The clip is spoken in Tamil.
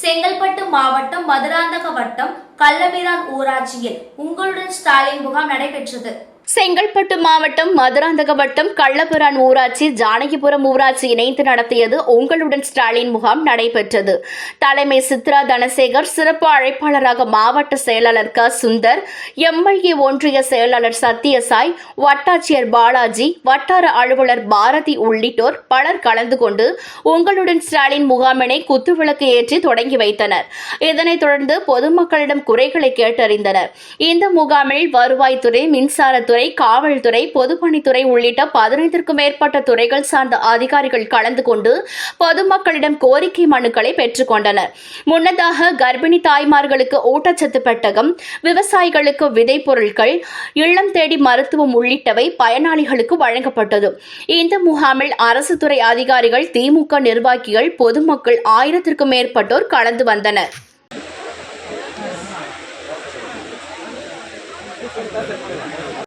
செங்கல்பட்டு மாவட்டம் மதுராந்தக வட்டம் கள்ளபிரான் ஊராட்சியில் உங்களுடன் ஸ்டாலின் முகாம் நடைபெற்றது. செங்கல்பட்டு மாவட்டம் மதுராந்தக வட்டம் கள்ளபுரான் ஊராட்சி ஜானகிபுரம் ஊராட்சி இணைந்து நடத்தியது உங்களுடன் ஸ்டாலின் முகாம் நடைபெற்றது. தலைமை சித்ரா தனசேகர் சிறப்பு அழைப்பாளராக மாவட்ட செயலாளர் க. சுந்தர் எம்எல்ஏ ஒன்றிய செயலாளர் சத்யசாய் வட்டாட்சியர் பாலாஜி வட்டார அலுவலர் பாரதி உள்ளிட்டோர் பலர் கலந்து கொண்டு உங்களுடன் ஸ்டாலின் முகாமினை குத்துவிளக்கு ஏற்றி தொடங்கி வைத்தனர். இதனைத் தொடர்ந்து பொதுமக்களிடம் குறைகளை கேட்டறிந்தனர். இந்த முகாமில் வருவாய்த்துறை மின்சாரத்துறை காவல்துறை பொதுப்பணித்துறை உள்ளிட்ட பதினைந்திற்கும் மேற்பட்ட துறைகள் சார்ந்த அதிகாரிகள் கலந்து கொண்டு பொதுமக்களிடம் கோரிக்கை மனுக்களை பெற்றுக் கொண்டனர். முன்னதாக கர்ப்பிணி தாய்மார்களுக்கு ஊட்டச்சத்து பெட்டகம் விவசாயிகளுக்கு விதை பொருட்கள் இல்லம் தேடி மருத்துவம் உள்ளிட்டவை பயனாளிகளுக்கு வழங்கப்பட்டது. இந்த முகாமில் அரசு துறை அதிகாரிகள் திமுக நிர்வாகிகள் பொதுமக்கள் ஆயிரத்திற்கும் மேற்பட்டோர் கலந்து வந்தனர்.